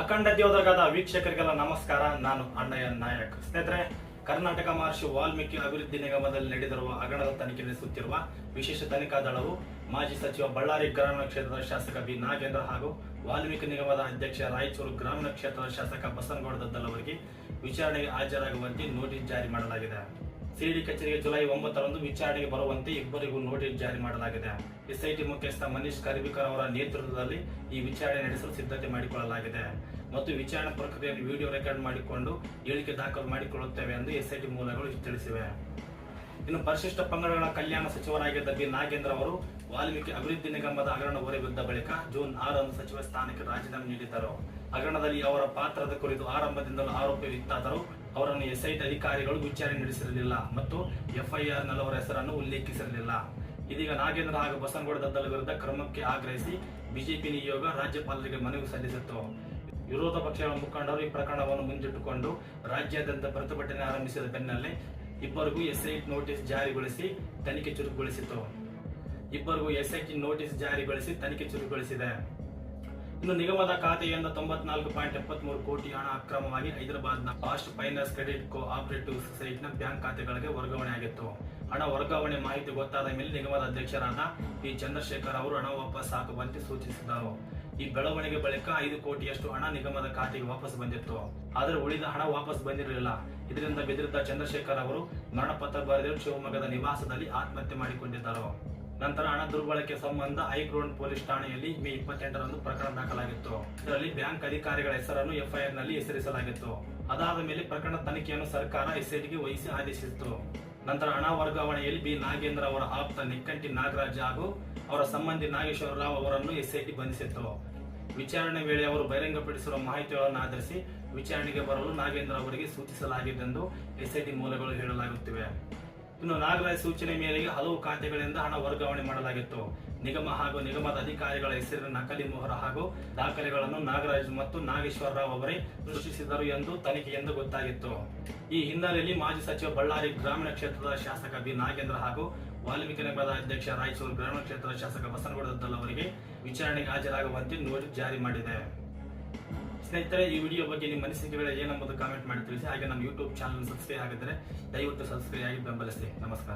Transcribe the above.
ಅಖಂಡ ದೇವದರ್ಗದ ವೀಕ್ಷಕರಿಗೆಲ್ಲ ನಮಸ್ಕಾರ. ನಾನು ಅಣ್ಣಯ್ಯ ನಾಯಕ್. ಸ್ನೇಹಿತರೆ, ಕರ್ನಾಟಕ ಮಹರ್ಷಿ ವಾಲ್ಮೀಕಿ ಅಭಿವೃದ್ಧಿ ನಿಗಮದಲ್ಲಿ ನಡೆದಿರುವ ಹಗರಣದ ತನಿಖೆ ನಡೆಸುತ್ತಿರುವ ವಿಶೇಷ ತನಿಖಾ ದಳವು ಮಾಜಿ ಸಚಿವ ಬಳ್ಳಾರಿ ಗ್ರಾಮೀಣ ಕ್ಷೇತ್ರದ ಶಾಸಕ ಬಿ. ನಾಗೇಂದ್ರ ಹಾಗೂ ವಾಲ್ಮೀಕಿ ನಿಗಮದ ಅಧ್ಯಕ್ಷ ರಾಯಚೂರು ಗ್ರಾಮೀಣ ಕ್ಷೇತ್ರದ ಶಾಸಕ ಬಸನಗೌಡ ದದ್ದಲ್ ಅವರಿಗೆ ವಿಚಾರಣೆಗೆ ಹಾಜರಾಗುವಂತೆ ನೋಟಿಸ್ ಜಾರಿ ಮಾಡಲಾಗಿದೆ. ಸಿಡಿ ಕಚೇರಿಗೆ ಜುಲೈ ಒಂಬತ್ತರಂದು ವಿಚಾರಣೆಗೆ ಬರುವಂತೆ ಇಬ್ಬರಿಗೂ ನೋಟಿಸ್ ಜಾರಿ ಮಾಡಲಾಗಿದೆ. ಎಸ್ಐಟಿ ಮುಖ್ಯಸ್ಥ ಮನೀಶ್ ಕರ್ಬಿಕರ್ ಅವರ ನೇತೃತ್ವದಲ್ಲಿ ಈ ವಿಚಾರಣೆ ನಡೆಸಲು ಸಿದ್ಧತೆ ಮಾಡಿಕೊಳ್ಳಲಾಗಿದೆ. ಮತ್ತು ವಿಚಾರಣಾ ಪ್ರಕ್ರಿಯೆಯನ್ನು ವಿಡಿಯೋ ರೆಕಾರ್ಡ್ ಮಾಡಿಕೊಂಡು ಹೇಳಿಕೆ ದಾಖಲು ಮಾಡಿಕೊಳ್ಳುತ್ತೇವೆ ಎಂದು ಎಸ್ಐಟಿ ಮೂಲಗಳು ತಿಳಿಸಿವೆ. ಇನ್ನು ಪರಿಶಿಷ್ಟ ಪಂಗಡಗಳ ಕಲ್ಯಾಣ ಸಚಿವರಾಗಿದ್ದ ಬಿ ನಾಗೇಂದ್ರ ಅವರು ವಾಲ್ಮೀಕಿ ಅಭಿವೃದ್ಧಿ ನಿಗಮದ ಹಗರಣ ಹೊರಬಿದ್ದ ಬಳಿಕ ಜೂನ್ ಆರರಂದು ಸಚಿವ ಸ್ಥಾನಕ್ಕೆ ರಾಜೀನಾಮೆ ನೀಡಿದ್ದರು. ಹಗರಣದಲ್ಲಿ ಅವರ ಪಾತ್ರದ ಕುರಿತು ಆರಂಭದಿಂದಲೂ ಆರೋಪವಿತ್ತಾದರೂ ಅವರನ್ನು ಎಸ್ಐಟಿ ಅಧಿಕಾರಿಗಳು ವಿಚಾರಣೆ ನಡೆಸಿರಲಿಲ್ಲ ಮತ್ತು ಎಫ್ಐಆರ್ ನಲವರ ಹೆಸರನ್ನು ಉಲ್ಲೇಖಿಸಿರಲಿಲ್ಲ. ಇದೀಗ ನಾಗೇಂದ್ರ ಹಾಗೂ ಬಸನಗೌಡ ದದ್ದಲ ವಿರುದ್ಧ ಕ್ರಮಕ್ಕೆ ಆಗ್ರಹಿಸಿ ಬಿಜೆಪಿ ನಿಯೋಗ ರಾಜ್ಯಪಾಲರಿಗೆ ಮನವಿ ಸಲ್ಲಿಸಿತ್ತು. ವಿರೋಧ ಪಕ್ಷಗಳ ಮುಖಂಡರು ಈ ಪ್ರಕರಣವನ್ನು ಮುಂದಿಟ್ಟುಕೊಂಡು ರಾಜ್ಯಾದ್ಯಂತ ಪ್ರತಿಭಟನೆ ಆರಂಭಿಸಿದ ಬೆನ್ನಲ್ಲೇ ಇಬ್ಬರಿಗೂ ಎಸ್ಐಟಿ ನೋಟಿಸ್ ಜಾರಿಗೊಳಿಸಿ ತನಿಖೆ ಚುರುಕುಗೊಳಿಸಿತು ಇಬ್ಬರಿಗೂ ಎಸ್ಐಟಿ ನೋಟಿಸ್ ಜಾರಿಗೊಳಿಸಿ ತನಿಖೆ ಚುರುಕುಗೊಳಿಸಿದೆ. ಇನ್ನು ನಿಗಮದ ಖಾತೆಯಿಂದ ತೊಂಬತ್ನಾಲ್ಕು ಪಾಯಿಂಟ್ ಎಪ್ಪತ್ಮೂರು ಕೋಟಿ ಹಣ ಅಕ್ರಮವಾಗಿ ಹೈದರಾಬಾದ್ನ fast finance credit cooperative ಸೊಸೈಟಿನ ಬ್ಯಾಂಕ್ ಖಾತೆಗಳಿಗೆ ವರ್ಗಾವಣೆ ಆಗಿತ್ತು. ಹಣ ವರ್ಗಾವಣೆ ಮಾಹಿತಿ ಗೊತ್ತಾದ ಮೇಲೆ ನಿಗಮದ ಅಧ್ಯಕ್ಷರಾದ ಪಿ ಚಂದ್ರಶೇಖರ್ ಅವರು ಹಣ ವಾಪಸ್ ಹಾಕುವಂತೆ ಸೂಚಿಸಿದರು. ಈ ಬೆಳವಣಿಗೆ ಬಳಿಕ ಐದು ಕೋಟಿಯಷ್ಟು ಹಣ ನಿಗಮದ ಖಾತೆಗೆ ವಾಪಸ್ ಬಂದಿತ್ತು. ಆದರೆ ಉಳಿದ ಹಣ ವಾಪಸ್ ಬಂದಿರಲಿಲ್ಲ. ಇದರಿಂದ ಬೆದರಿದ್ದ ಚಂದ್ರಶೇಖರ್ ಅವರು ಮರಣಪತ್ರ ಬರೆದಿರುವ ಶಿವಮೊಗ್ಗದ ನಿವಾಸದಲ್ಲಿ ಆತ್ಮಹತ್ಯೆ ಮಾಡಿಕೊಂಡಿದ್ದರು. ನಂತರ ಹಣ ದುರ್ಬಳಕೆ ಸಂಬಂಧ ಹೈಗ್ರೌಂಡ್ ಪೊಲೀಸ್ ಠಾಣೆಯಲ್ಲಿ ಮೇ ಇಪ್ಪತ್ತೆಂಟರಂದು ಪ್ರಕರಣ ದಾಖಲಾಗಿತ್ತು. ಇದರಲ್ಲಿ ಬ್ಯಾಂಕ್ ಅಧಿಕಾರಿಗಳ ಹೆಸರನ್ನು ಎಫ್ಐಆರ್ನಲ್ಲಿ ಹೆಸರಿಸಲಾಗಿತ್ತು. ಅದಾದ ಮೇಲೆ ಪ್ರಕರಣ ತನಿಖೆಯನ್ನು ಸರ್ಕಾರ ಎಸ್ಐಟಿಗೆ ವಹಿಸಿ ಆದೇಶಿಸಿತು ನಂತರ ಹಣ ವರ್ಗಾವಣೆಯಲ್ಲಿ ಬಿ ನಾಗೇಂದ್ರ ಅವರ ಆಪ್ತ ನಿಕ್ಕಂಟಿ ನಾಗರಾಜ್ ಹಾಗೂ ಅವರ ಸಂಬಂಧಿ ನಾಗೇಶ್ವರ ರಾವ್ ಅವರನ್ನು ಎಸ್ಐಟಿ ಬಂಧಿಸಿತ್ತು. ವಿಚಾರಣೆ ವೇಳೆ ಅವರು ಬಹಿರಂಗಪಡಿಸಿರುವ ಮಾಹಿತಿಗಳನ್ನು ಆಧರಿಸಿ ವಿಚಾರಣೆಗೆ ಬರಲು ನಾಗೇಂದ್ರ ಅವರಿಗೆ ಸೂಚಿಸಲಾಗಿದ್ದೆಂದು ಎಸ್ಐಟಿ ಮೂಲಗಳು ಹೇಳಲಾಗುತ್ತಿವೆ. ಇನ್ನು ನಾಗರಾಜ್ ಸೂಚನೆ ಮೇರೆಗೆ ಹಲವು ಖಾತೆಗಳಿಂದ ಹಣ ವರ್ಗಾವಣೆ ಮಾಡಲಾಗಿತ್ತು. ನಿಗಮ ಹಾಗೂ ನಿಗಮದ ಅಧಿಕಾರಿಗಳ ಹೆಸರಿನ ನಕಲಿ ಮೊಹರ ಹಾಗೂ ದಾಖಲೆಗಳನ್ನು ನಾಗರಾಜ್ ಮತ್ತು ನಾಗೇಶ್ವರ ರಾವ್ ಅವರೇ ಸೃಷ್ಟಿಸಿದರು ಎಂದು ತನಿಖೆಯಿಂದ ಗೊತ್ತಾಗಿತ್ತು. ಈ ಹಿನ್ನೆಲೆಯಲ್ಲಿ ಮಾಜಿ ಸಚಿವ ಬಳ್ಳಾರಿ ಗ್ರಾಮೀಣ ಕ್ಷೇತ್ರದ ಶಾಸಕ ಬಿ. ನಾಗೇಂದ್ರ ಹಾಗೂ ವಾಲ್ಮೀಕಿ ನಗರದ ಅಧ್ಯಕ್ಷ ರಾಯಚೂರು ಗ್ರಾಮೀಣ ಕ್ಷೇತ್ರದ ಶಾಸಕ ಬಸನಗೌಡ ದದ್ದಲ್ ಅವರಿಗೆ ವಿಚಾರಣೆಗೆ ಹಾಜರಾಗುವಂತೆ ನೋಟಿಸ್ ಜಾರಿ ಮಾಡಿದೆ. ಸ್ನೇಹಿತರೆ, ಈ ವಿಡಿಯೋ ಬಗ್ಗೆ ನಿಮ್ಮ ಅನಿಸಿಕೆಗಳು ಏನೆಂಬುದು ಕಾಮೆಂಟ್ ಮಾಡಿ ತಿಳಿಸಿ. ಹಾಗೆ ನಮ್ಮ ಯೂಟ್ಯೂಬ್ ಚಾನಲ್ ಸಬ್ಸ್ಕ್ರೈಬ್ ಆಗಿದ್ದರೆ ದಯವಿಟ್ಟು ಸಬ್ಸ್ಕ್ರೈಬ್ ಆಗಿ ಬೆಂಬಲಿಸಿ. ನಮಸ್ಕಾರ.